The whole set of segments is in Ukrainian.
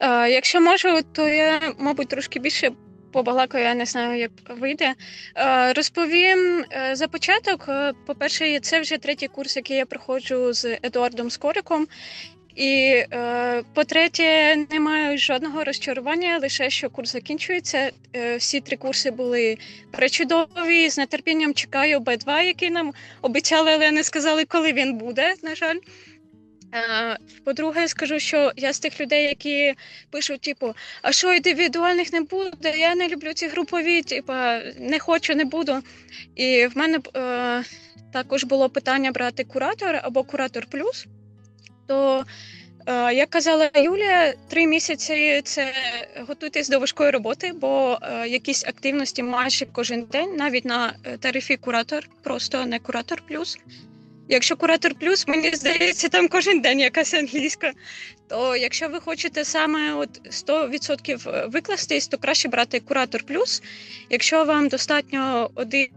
Е, Якщо можу, то я, мабуть, трошки більше побалакаю, я не знаю, як вийде. Е, Розповім е, за початок. По-перше, це вже третій курс, який я проходжу з Едуардом Скориком. І по-третє, не маю жодного розчарування, лише що курс закінчується. Всі три курси були пречудові. З нетерпінням чекаю Б2, який нам обіцяли, але не сказали, коли він буде, на жаль. Е, По-друге, скажу, що я з тих людей, які пишуть, типу, а що індивідуальних не буде? Я не люблю ці групові, типу, не хочу, не буду. І в мене е, також було питання брати куратор або куратор плюс. То, е, як казала Юлія, три місяці це готуйтесь до важкої роботи, бо е, якісь активності майже кожен день, навіть на тарифі куратор, просто не куратор плюс. Якщо куратор плюс, мені здається, там кожен день якась англійська. То якщо ви хочете саме от 100% викластись, то краще брати куратор плюс. Якщо вам достатньо один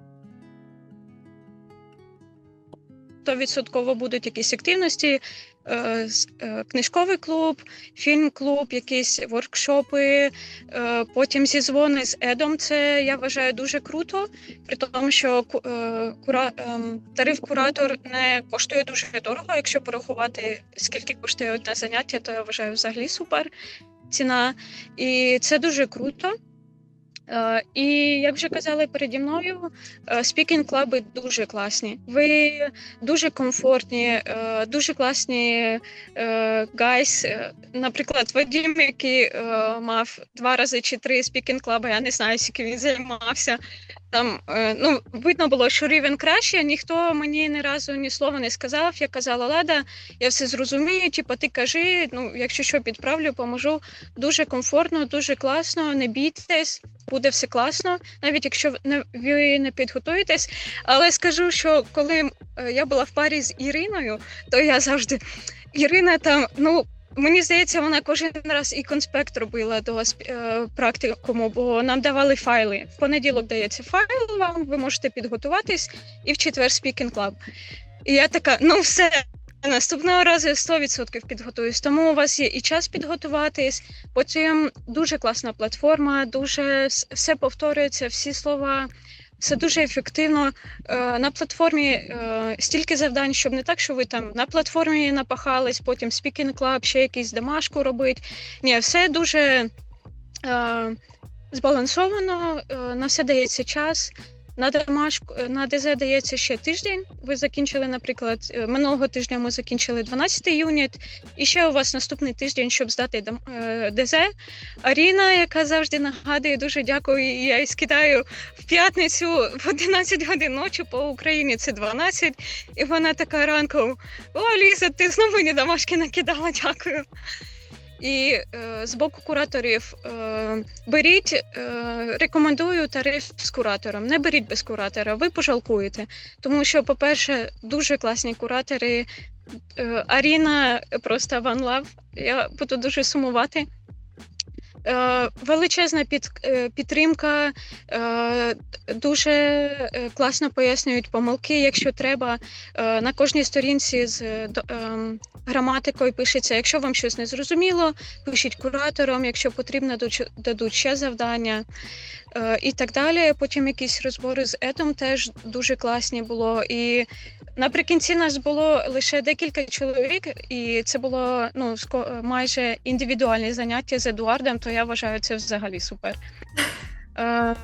100% будуть якісь активності, е, е, книжковий клуб, фільм-клуб, якісь воркшопи, е, потім зізвони з Едом. Це я вважаю дуже круто, при тому, що кура, ем, тариф куратор не коштує дуже дорого. Якщо порахувати, скільки коштує одне заняття, то я вважаю взагалі супер ціна. І це дуже круто. Е, І як вже казали переді мною, спікінг клаби дуже класні. Ви дуже комфортні, е, дуже класні гайс. Наприклад, Вадім, який е, мав два рази чи три спікінг клаби, я не знаю, скільки він займався. Там е, ну видно було, що рівень краще. Ніхто мені ні разу ні слова не сказав. Я казала, Лада, я все зрозумію. Типу, ти кажи, ну якщо що підправлю, поможу. Дуже комфортно, дуже класно. Не бійтесь, буде все класно, навіть якщо не ви не підготуєтесь. Але скажу, що коли е, я була в парі з Іриною, то я завжди Ірина там, ну. Мені здається, вона кожен раз і конспект робила до е, практикуму, бо нам давали файли. В понеділок дається файл вам, ви можете підготуватись, і в четвер спікінг клаб. І я така, ну все, наступного разу я 100% підготуюсь. Тому у вас є і час підготуватись. Потім дуже класна платформа, дуже все повторюється, всі слова. Все дуже ефективно. Е, На платформі е, стільки завдань, щоб не так, що ви там на платформі напахались, потім Speaking Club, ще якийсь домашку робить. Ні, все дуже е, збалансовано, на все дається час. На домашку на ДЗ дається ще тиждень. Ви закінчили, наприклад, е, минулого тижня ми закінчили 12 юніт, і ще у вас наступний тиждень, щоб здати е, ДЗ. Аріна, яка завжди нагадує, дуже дякую. Я їй скидаю в п'ятницю в 11 годин ночі по Україні. Це 12. І вона така ранком: О, Ліза, ти знову мені домашки накидала, дякую. І е, з боку кураторів е, беріть, е, рекомендую тариф з куратором. Не беріть без куратора, ви пожалкуєте. Тому що, по-перше, дуже класні куратори. Е, Аріна просто ван лав. Я буду дуже сумувати. Е, величезна е, підтримка, е, дуже класно пояснюють помилки, якщо треба. На кожній сторінці з ем, граматикою пишеться, якщо вам щось не зрозуміло, пишіть куратором, якщо потрібно, дадуть ще завдання і так далі. Потім якісь розбори з етом теж дуже класні було. І наприкінці нас було лише декілька чоловік, і це було ну, майже індивідуальне заняття з Едуардом, то я вважаю це взагалі супер. Е,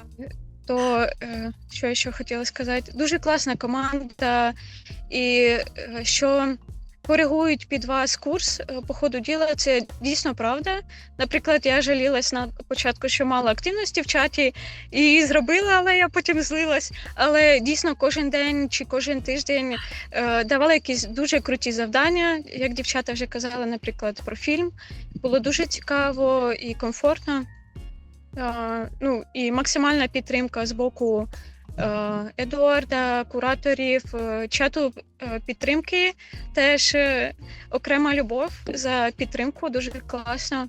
то е, що я ще хотіла сказати? Дуже класна команда, і е, що коригують під вас курс е, по ходу діла, це дійсно правда. Наприклад, я жалілась на початку, що мало активності в чаті, і зробила, але я потім злилась. Але дійсно кожен день чи кожен тиждень е, давали якісь дуже круті завдання. Як дівчата вже казали, наприклад, про фільм. Було дуже цікаво і комфортно. Е, ну і максимальна підтримка з боку Едуарда, кураторів, е, чату е, підтримки. Теж е, окрема любов за підтримку, дуже класно.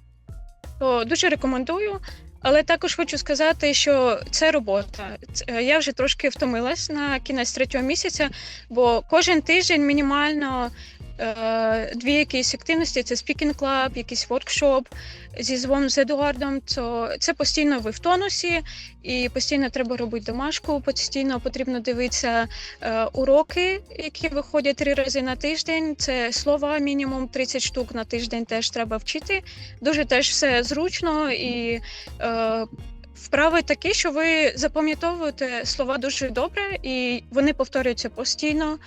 То дуже рекомендую. Але також хочу сказати, що це робота. Е, Я вже трошки втомилась на кінець третього місяця, бо кожен тиждень мінімально е, дві якісь активності: це Speaking Club, якийсь воркшоп зі звоном з Едуардом. То це постійно ви в тонусі, і постійно треба робити домашку. Постійно потрібно дивитися е, уроки, які виходять три рази на тиждень. Це слова мінімум 30 штук на тиждень теж треба вчити. Дуже теж все зручно і. Е, Вправи такі, що ви запам'ятовуєте слова дуже добре, і вони повторюються постійно.